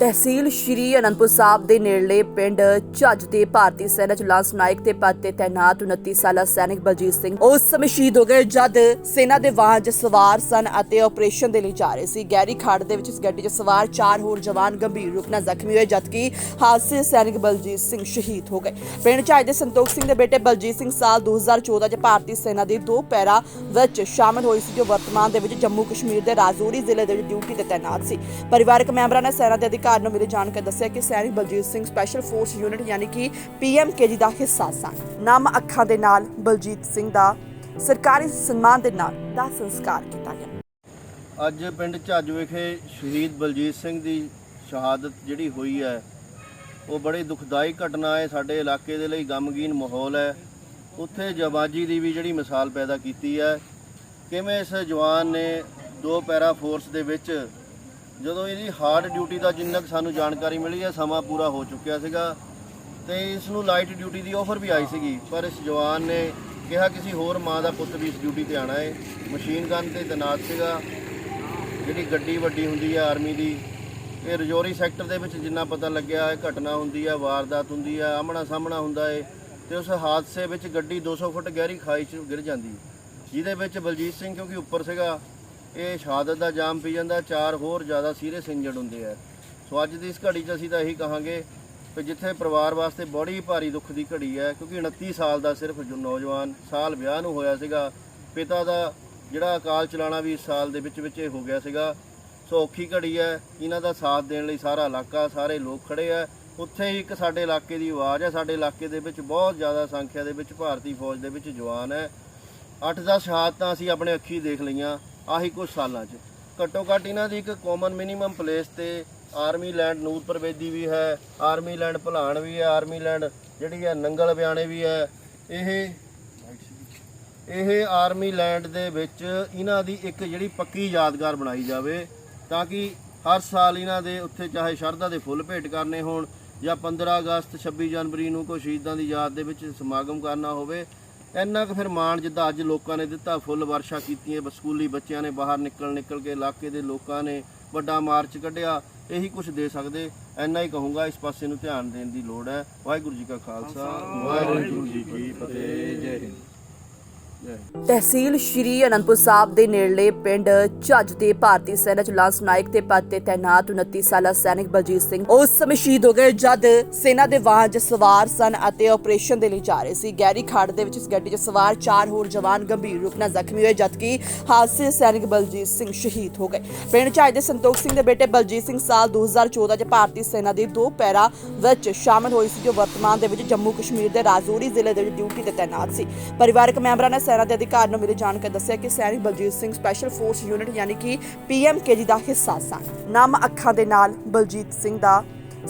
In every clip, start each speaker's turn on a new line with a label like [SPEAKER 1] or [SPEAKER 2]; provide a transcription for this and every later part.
[SPEAKER 1] ਤਹਿਸੀਲ ਸ਼੍ਰੀ ਅਨੰਦਪੁਰ ਸਾਹਿਬ ਦੇ ਨੇੜਲੇ ਪਿੰਡ ਝੱਜ ਦੇ ਭਾਰਤੀ ਸੈਨਾ ਚ ਲਾਂਸ ਨਾਇਕ ਦੇ ਪਦ ਤੇ ਤਾਇਨਾਤ 29 ਸਾਲਾ ਸੈਨਿਕ ਬਲਜੀਤ ਸਿੰਘ ਉਸ ਸਮੇਂ ਸ਼ਹੀਦ ਹੋ ਗਏ ਜਦ ਸੈਨਾ ਦੇ ਵਾਹਨ 'ਚ ਸਵਾਰ ਸਨ ਅਤੇ ਆਪਰੇਸ਼ਨ ਦੇ ਲਈ ਜਾ ਰਹੇ ਸੀ। ਗੈਰੀ ਖਾੜ ਦੇ ਵਿੱਚ ਇਸ ਗੱਡੀ 'ਚ ਸਵਾਰ ਚਾਰ ਹੋਰ ਜਵਾਨ ਗੰਭੀਰ ਰੂਪ ਨਾਲ ਜ਼ਖਮੀ ਹੋਏ, ਜਦਕਿ ਹਾਦਸੇ ਸੈਨਿਕ ਬਲਜੀਤ ਸਿੰਘ ਸ਼ਹੀਦ ਹੋ ਗਏ। ਪਿੰਡ ਝੱਜ ਦੇ ਸੰਤੋਖ ਸਿੰਘ ਦੇ ਬੇਟੇ ਬਲਜੀਤ ਸਿੰਘ ਸਾਲ 2014 'ਚ ਭਾਰਤੀ ਸੈਨਾ ਦੇ ਦੋ ਪੈਰਾ ਵਿੱਚ ਸ਼ਾਮਲ ਹੋਈ ਸੀ, ਜੋ ਵਰਤਮਾਨ ਦੇ ਵਿੱਚ ਜੰਮੂ ਕਸ਼ਮੀਰ ਦੇ ਰਾਜੌਰੀ ਜ਼ਿਲ੍ਹੇ ਦੇ ਵਿੱਚ ਡਿਊਟੀ ਤੇ ਤਾਇਨਾਤ ਸੀ। ਪਰਿਵਾਰਕ ਮੈਂਬਰਾਂ ਨੇ ਸੈਨਾ ਦੇ ਅਧਿਕਾਰੀ ਨੂੰ ਮਿਲੀ ਜਾਣਕਾਰੀ ਦੱਸਿਆ ਕਿ ਸੈਨਿਕ Baljit Singh special force unit ਯਾਨੀ ਕਿ ਪੀਐਮਕੇਜੀ ਦਾ ਹਿੱਸਾ ਸਨ। ਨਮ ਅੱਖਾਂ ਦੇ ਨਾਲ ਬਲਜੀਤ ਸਿੰਘ ਦਾ ਸਰਕਾਰੀ ਸਨਮਾਨ ਦੇ ਨਾਲ ਦਾ ਸੰਸਕਾਰ ਕੀਤਾ ਗਿਆ।
[SPEAKER 2] ਅੱਜ ਪਿੰਡ ਝੱਜ ਵਿਖੇ ਸ਼ਹੀਦ ਬਲਜੀਤ ਸਿੰਘ ਦੀ ਸ਼ਹਾਦਤ ਜਿਹੜੀ ਹੋਈ ਹੈ, ਉਹ ਬੜੀ ਦੁਖਦਾਈ ਘਟਨਾ ਹੈ। ਸਾਡੇ ਇਲਾਕੇ ਦੇ ਲਈ ਗਮਗੀਨ ਮਾਹੌਲ ਹੈ। ਉੱਥੇ ਜਵਾਜੀ ਦੀ ਵੀ ਜਿਹੜੀ ਮਿਸਾਲ ਪੈਦਾ ਕੀਤੀ ਹੈ। ਕਿਵੇਂ ਇਸ ਜਵਾਨ ਨੇ ਦੋ ਪੈਰਾ ਫੋਰਸ ਦੇ ਵਿੱਚ ਜਦੋਂ ਇਹਦੀ ਹਾਰਡ ਡਿਊਟੀ ਦਾ ਜਿੰਨਾ ਕੁ ਸਾਨੂੰ ਜਾਣਕਾਰੀ ਮਿਲੀ ਹੈ, ਸਮਾਂ ਪੂਰਾ ਹੋ ਚੁੱਕਿਆ ਸੀਗਾ ਤੇ ਇਸ ਨੂੰ ਲਾਈਟ ਡਿਊਟੀ ਦੀ ਆਫਰ ਵੀ ਆਈ ਸੀਗੀ। ਪਰ ਇਸ ਜਵਾਨ ਨੇ ਕਿਹਾ ਕਿਸੇ ਹੋਰ ਮਾਂ ਦਾ ਪੁੱਤ ਵੀ ਇਸ ਡਿਊਟੀ ਤੇ ਆਣਾ ਹੈ। ਮਸ਼ੀਨ ਗਨ ਤੇ ਤੈਨਾਤ ਸੀਗਾ। ਜਿਹੜੀ ਗੱਡੀ ਵੱਡੀ ਹੁੰਦੀ ਹੈ ਆਰਮੀ ਦੀ, ਇਹ ਰਜੌਰੀ ਸੈਕਟਰ ਦੇ ਵਿੱਚ ਜਿੰਨਾ ਪਤਾ ਲੱਗਿਆ ਹੈ ਘਟਨਾ ਹੁੰਦੀ ਹੈ, ਵਾਰਦਾਤ ਹੁੰਦੀ ਹੈ ਆਮਣਾ ਸਾਹਮਣਾ ਹੁੰਦਾ ਹੈ ਤੇ ਉਸ ਹਾਦਸੇ ਵਿੱਚ ਗੱਡੀ 200 ਫੁੱਟ ਗਹਿਰੀ ਖਾਈ 'ਚ ਗਿਰ ਜਾਂਦੀ ਜਿਹਦੇ ਵਿੱਚ ਬਲਜੀਤ ਸਿੰਘ ਕਿਉਂਕਿ ਉੱਪਰ ਸੀਗਾ ਇਹ ਸ਼ਹਾਦਤ ਦਾ ਜਾਮ ਪੀ ਜਾਂਦਾ, ਚਾਰ ਹੋਰ ਜ਼ਿਆਦਾ ਸੀਰੀਅਸ ਇੰਜਰਡ ਹੁੰਦੇ ਆ। ਸੋ ਅੱਜ ਦੀ ਇਸ ਘੜੀ 'ਚ ਅਸੀਂ ਤਾਂ ਇਹੀ ਕਹਾਂਗੇ ਕਿ ਜਿੱਥੇ ਪਰਿਵਾਰ ਵਾਸਤੇ ਬੜੀ ਭਾਰੀ ਦੁੱਖ ਦੀ ਘੜੀ ਹੈ, ਕਿਉਂਕਿ 29 ਸਾਲ ਦਾ ਸਿਰਫ ਜੋ ਨੌਜਵਾਨ ਸਾਲ ਵਿਆਹ ਨੂੰ ਹੋਇਆ ਸੀਗਾ, ਪਿਤਾ ਦਾ ਜਿਹੜਾ ਅਕਾਲ ਚਲਾਣਾ ਵੀ ਇਸ ਸਾਲ ਦੇ ਵਿੱਚ ਵਿੱਚ ਇਹ ਹੋ ਗਿਆ ਸੀਗਾ। ਸੋ ਔਖੀ ਘੜੀ ਹੈ, ਇਹਨਾਂ ਦਾ ਸਾਥ ਦੇਣ ਲਈ ਸਾਰਾ ਇਲਾਕਾ, ਸਾਰੇ ਲੋਕ ਖੜੇ ਆ। ਉੱਥੇ ਹੀ ਇੱਕ ਸਾਡੇ ਇਲਾਕੇ ਦੀ ਆਵਾਜ਼ ਹੈ, ਸਾਡੇ ਇਲਾਕੇ ਦੇ ਵਿੱਚ ਬਹੁਤ ਜ਼ਿਆਦਾ ਸੰਖਿਆ ਦੇ ਵਿੱਚ ਭਾਰਤੀ ਫੌਜ ਦੇ ਵਿੱਚ ਜਵਾਨ ਹੈ। 8-10 ਸ਼ਹਾਦਤਾਂ ਅਸੀਂ ਆਪਣੇ ਅੱਖੀ ਦੇਖ ਲਈਆਂ। ਆਹੀ ਕੁਝ ਸਾਲਾਂ 'ਚ। ਘੱਟੋ ਘੱਟ ਇਹਨਾਂ ਦੀ ਇੱਕ ਕਾਮਨ ਮਿਨੀਮਮ ਪਲੇਸ ਤੇ ਆਰਮੀ ਲੈਂਡ ਨੂਰ ਪ੍ਰਵੇਦੀ ਵੀ ਹੈ ਆਰਮੀ ਲੈਂਡ ਭਲਾਣ ਵੀ ਹੈ ਆਰਮੀ ਲੈਂਡ ਜਿਹੜੀ ਹੈ ਨੰਗਲ ਬਿਆਣੇ ਵੀ ਹੈ। ਇਹ ਇਹ ਆਰਮੀ ਲੈਂਡ ਦੇ ਵਿੱਚ ਇਹਨਾਂ ਦੀ ਇੱਕ ਜਿਹੜੀ ਪੱਕੀ ਯਾਦਗਾਰ ਬਣਾਈ ਜਾਵੇ ਤਾਂ ਕਿ ਹਰ ਸਾਲ ਇਹਨਾਂ ਦੇ ਉੱਥੇ ਚਾਹੇ ਸ਼ਰਧਾ ਦੇ ਫੁੱਲ ਭੇਟ ਕਰਨੇ ਹੋਣ ਜਾਂ 15 ਅਗਸਤ 26 ਜਨਵਰੀ ਨੂੰ ਕੋਈ ਸ਼ਹੀਦਾਂ ਦੀ ਯਾਦ ਦੇ ਵਿੱਚ ਸਮਾਗਮ ਕਰਨਾ ਹੋਵੇ ਇੰਨਾ ਕੁ ਫਿਰ ਮਾਣ ਜਿੱਦਾਂ ਅੱਜ ਲੋਕਾਂ ਨੇ ਦਿੱਤਾ, ਫੁੱਲ ਵਰਸ਼ਾ ਕੀਤੀਆਂ ਬ- ਸਕੂਲੀ ਬੱਚਿਆਂ ਨੇ ਬਾਹਰ ਨਿਕਲ ਨਿਕਲ ਕੇ ਇਲਾਕੇ ਦੇ ਲੋਕਾਂ ਨੇ ਵੱਡਾ ਮਾਰਚ ਕੱਢਿਆ, ਇਹੀ ਕੁਝ ਦੇ ਸਕਦੇ, ਇੰਨਾ ਹੀ ਕਹੂੰਗਾ, ਇਸ ਪਾਸੇ ਨੂੰ ਧਿਆਨ ਦੇਣ ਦੀ ਲੋੜ ਹੈ। ਵਾਹਿਗੁਰੂ ਜੀ ਕਾ ਖਾਲਸਾ, ਵਾਹਿਗੁਰੂ ਜੀ ਕੀ ਫਤਿਹ ਜੈ ਹਿੰਦ ਜੈ ਹਿੰਦ।
[SPEAKER 1] ਤਹਿਸੀਲ ਸ਼੍ਰੀ ਅਨੰਦਪੁਰ ਸਾਹਿਬ ਦੇ ਨੇੜਲੇ ਪਿੰਡ ਝੱਜ ਦੇ ਭਾਰਤੀ ਸੈਨਾ ਚ ਲਾਂਸ ਨਾਇਕ ਦੇ ਪਦ ਤੇ ਤਾਇਨਾਤ 29 ਸਾਲਾ ਸੈਨਿਕ ਬਲਜੀਤ ਸਿੰਘ ਉਸ ਸਮੇਂ ਸ਼ਹੀਦ ਹੋ ਗਏ ਜਦ ਸੈਨਾ ਦੇ ਵਾਹਨ 'ਚ ਸਵਾਰ ਸਨ ਅਤੇ ਆਪਰੇਸ਼ਨ ਦੇ ਲਈ ਜਾ ਰਹੇ ਸੀ। ਗੈਰੀ ਖੜ ਦੇ ਵਿੱਚ ਇਸ ਗੱਡੀ 'ਚ ਸਵਾਰ ਚਾਰ ਹੋਰ ਜਵਾਨ ਗੰਭੀਰ ਰੂਪ ਨਾਲ ਜ਼ਖਮੀ ਹੋਏ, ਜਦਕਿ ਹਾਦਸੇ ਸੈਨਿਕ ਬਲਜੀਤ ਸਿੰਘ ਸ਼ਹੀਦ ਹੋ ਗਏ। ਪਿੰਡ ਝੱਜ ਦੇ ਸੰਤੋਖ ਸਿੰਘ ਦੇ ਬੇਟੇ ਬਲਜੀਤ ਸਿੰਘ ਸਾਲ 2014 'ਚ ਭਾਰਤੀ ਸੈਨਾ ਦੇ ਦੋ ਪੈਰਾ ਵਿੱਚ ਸ਼ਾਮਲ ਹੋਈ ਸੀ, ਜੋ ਵਰਤਮਾਨ ਦੇ ਵਿੱਚ ਜੰਮੂ ਕਸ਼ਮੀਰ ਦੇ ਰਾਜੌਰੀ ਜ਼ਿਲ੍ਹੇ ਦੇ ਵਿੱਚ ਡਿਊਟੀ ਤੇ ਤਾਇਨਾਤ ਸੀ। ਪਰਿਵਾਰਕ ਮੈਂਬਰਾਂ ਨੇ ਸੈਨਾ ਦੇ ਅਧਿਕਾਰ ਨੂੰ ਮਿਲੀ ਜਾਣਕਾਰੀ ਦੱਸਿਆ ਕਿ ਸੈਨਿਕ Baljit Singh special force unit ਯਾਨੀ ਕਿ ਪੀਐਮਕੇਜੀ ਦਾ ਹਿੱਸਾ ਸਨ। ਨਾਮ ਅੱਖਾਂ ਦੇ ਨਾਲ ਬਲਜੀਤ ਸਿੰਘ ਦਾ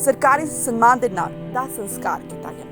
[SPEAKER 1] ਸਰਕਾਰੀ ਸਨਮਾਨ ਦੇ ਨਾਲ ਦਾ ਸੰਸਕਾਰ ਕੀਤਾ ਗਿਆ।